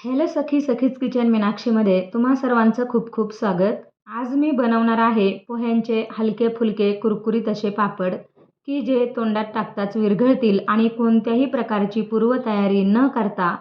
Hello सखी सखीच kitchen मीनाक्षीमध्ये तुम्हा सर्वांचं खूप खूप स्वागत. आज मी बनवणार आहे पोह्यांचे हलके फुलके कुरकुरीत असे पापड की जे तोंडात टाकताच विरघळतील आणि कोणत्याही प्रकारची पूर्वतयारी न करता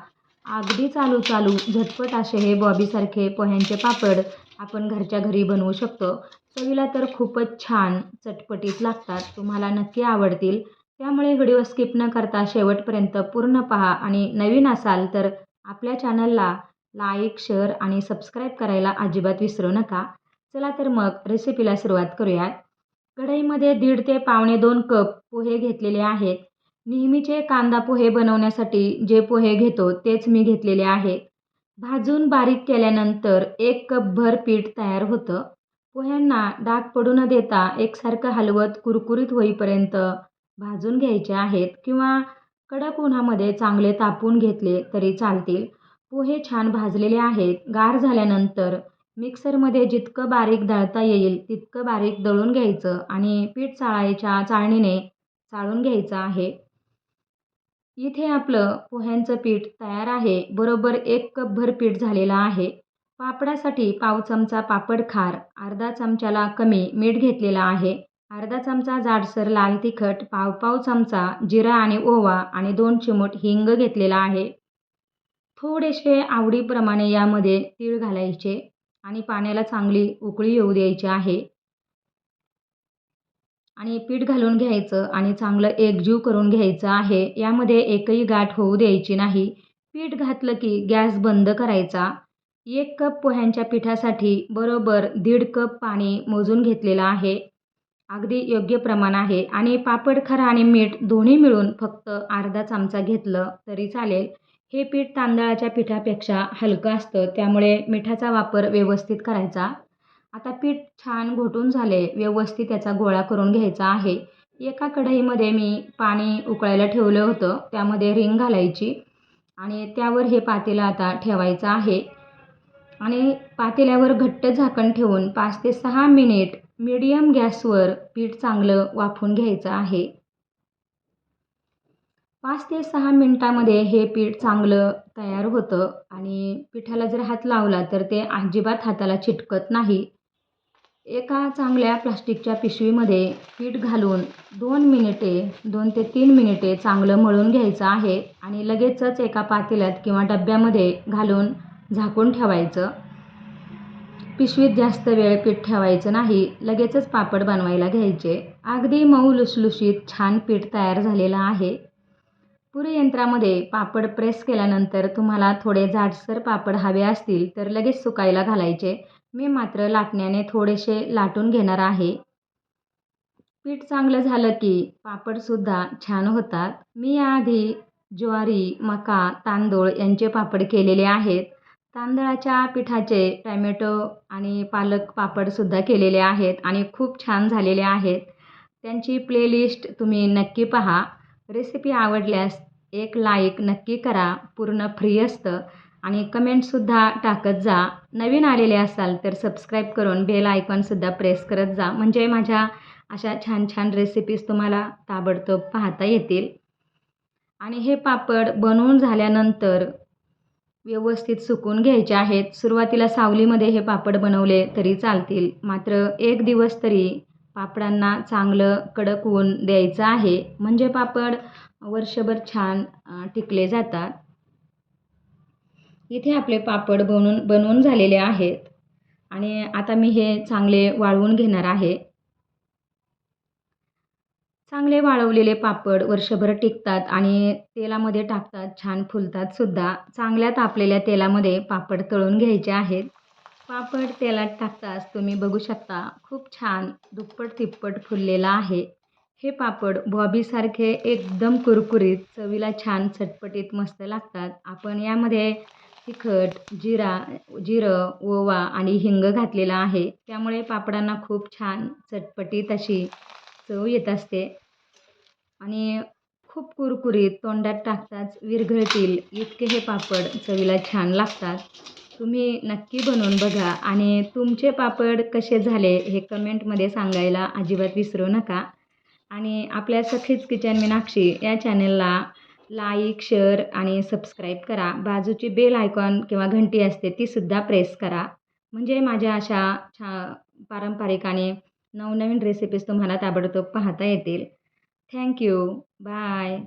अगदी चालू चालू झटपट असे हे बॉबीसारखे पोह्यांचे पापड आपण घरच्या घरी बनवू शकतो. चवीला तर खूपच छान चटपटीत लागतात तुम्हाला नक्की आवडतील. त्यामुळे व्हिडिओ स्किप न करता शेवटपर्यंत पूर्ण पहा आणि नवीन असाल तर आपल्या चॅनलला लाईक शेअर आणि सबस्क्राईब करायला अजिबात विसरू नका. चला तर मग रेसिपीला सुरुवात करूयात. कढईमध्ये दीड ते पावणे दोन कप पोहे घेतलेले आहेत. नेहमीचे कांदा पोहे बनवण्यासाठी जे पोहे घेतो तेच मी घेतलेले आहे भाजून बारीक केल्यानंतर एक कपभर पीठ तयार होतं. पोह्यांना डाग पडू न देता एकसारखं हलवत कुरकुरीत होईपर्यंत भाजून घ्यायचे आहेत किंवा कडक उन्हामध्ये चांगले तापून घेतले तरी चालतील. पोहे छान भाजलेले आहेत. गार झाल्यानंतर मिक्सरमध्ये जितकं बारीक दळता येईल तितकं बारीक दळून घ्यायचं आणि पीठ चाळायच्या चाळणीने चाळून घ्यायचं आहे. इथे आपलं पोह्यांचं पीठ तयार आहे. बरोबर एक कपभर पीठ झालेलं आहे. पापडासाठी पाव चमचा पापड खार अर्धा चमच्याला कमी मीठ घेतलेला आहे. अर्धा चमचा जाडसर लाल तिखट पाव पाव चमचा जिरा आणि ओवा आणि दोन चिमूट हिंग घेतलेला आहे. थोडेसे आवडीप्रमाणे यामध्ये तीळ घालायचे आणि पाण्याला चांगली उकळी येऊ द्यायची आहे. आणि पीठ घालून घ्यायचं आणि चांगलं एकजीव करून घ्यायचं आहे. यामध्ये एकही गाठ होऊ द्यायची नाही. पीठ घातलं की गॅस बंद करायचा. एक कप पोह्यांच्या पिठासाठी बरोबर दीड कप पाणी मोजून घेतलेलं आहे. अगदी योग्य प्रमाण आहे. आणि पापड खरा आणि मीठ दोन्ही मिळून फक्त अर्धा चमचा घेतलं तरी चालेल. हे पीठ तांदळाच्या पिठापेक्षा हलकं असतं त्यामुळे मिठाचा वापर व्यवस्थित करायचा. आता पीठ छान घोटून झाले व्यवस्थित त्याचा गोळा करून घ्यायचा आहे. एका कढईमध्ये मी पाणी उकळायला ठेवलं होतं त्यामध्ये रिंग घालायची. आणि त्यावर हे पातेलं आता ठेवायचं आहे. आणि पातेल्यावर घट्ट झाकण ठेवून पाच ते सहा मिनिट मीडियम गॅसवर पीठ चांगलं वाफून घ्यायचं आहे. पाच ते सहा मिनटामध्ये हे पीठ चांगलं तयार होतं आणि पिठाला जर हात लावला तर ते अजिबात हाताला चिटकत नाही. एका चांगल्या प्लास्टिकच्या पिशवीमध्ये पीठ घालून दोन मिनिटे दोन ते तीन मिनिटे चांगलं मळून घ्यायचं आहे आणि लगेचच एका पातेल्यात किंवा डब्यामध्ये घालून झाकून ठेवायचं. पिशवीत जास्त वेळ पीठ ठेवायचं नाही लगेचच पापड बनवायला घ्यायचे. अगदी मऊ लुसलुशीत छान पीठ तयार झालेलं आहे. पुरे यंत्रामध्ये पापड प्रेस केल्यानंतर तुम्हाला थोडे जाडसर पापड हवे असतील तर लगेच सुकायला घालायचे. मी मात्र लाटण्याने थोडेसे लाटून घेणार आहे. पीठ चांगलं झालं की पापडसुद्धा छान होतात. मी याआधी ज्वारी मका तांदूळ यांचे पापड केलेले आहेत. तांदळाच्या पिठाचे टॅमॅटो आणि पालक पापडसुद्धा केलेले आहेत आणि खूप छान झालेले आहेत. त्यांची प्लेलिस्ट तुम्ही नक्की पहा. रेसिपी आवडल्यास एक लाईक नक्की करा. पूर्ण फ्री असतं. आणि कमेंटसुद्धा टाकत जा. नवीन आलेले असाल तर सबस्क्राईब करून बेल आयकॉनसुद्धा प्रेस करत जा. म्हणजे माझ्या अशा छान छान रेसिपीज तुम्हाला ताबडतोब पाहता येतील. आणि हे पापड बनवून झाल्यानंतर व्यवस्थित सुकून घ्यायचे आहेत. सुरुवातीला सावलीमध्ये हे पापड बनवले तरी चालतील. मात्र एक दिवस तरी पापडांना चांगलं कडक ऊन द्यायचं आहे. म्हणजे पापड वर्षभर छान टिकले जातात. इथे आपले पापड बनवून बनवून झालेले आहेत. आणि आता मी हे चांगले वाळवून घेणार आहे. चांगले वाळवलेले पापड वर्षभर टिकतात आणि तेलामध्ये टाकतात छान फुलतात सुद्धा. चांगल्या तापलेल्या तेलामध्ये पापड तळून घ्यायचे आहेत. पापड तेलात टाकताच तुम्ही बघू शकता खूप छान दुप्पट तिप्पट फुललेला आहे. हे पापड बॉबीसारखे एकदम कुरकुरीत चवीला छान चटपटीत मस्त लागतात. आपण यामध्ये तिखट जिरा जिरं ओवा आणि हिंग घातलेला आहे. त्यामुळे पापडांना खूप छान चटपटीत अशी चव येत असते. आणि खूप कुरकुरीत तोंडात टाकताच विरघळतील इतके हे पापड चवीला छान लागतात. तुम्ही नक्की बनवून बघा आणि तुमचे पापड कसे झाले हे कमेंटमध्ये सांगायला अजिबात विसरू नका. आणि आपल्या सखीच किचन मीनाक्षी या चॅनलला लाईक शेअर आणि सबस्क्राईब करा. बाजूची बेल आयकॉन किंवा घंटी असते तीसुद्धा प्रेस करा. म्हणजे माझ्या अशा छा पारंपरिक आणि नवनवीन रेसिपीज तुम्हाला ताबडतोब पाहता येतील. Thank you bye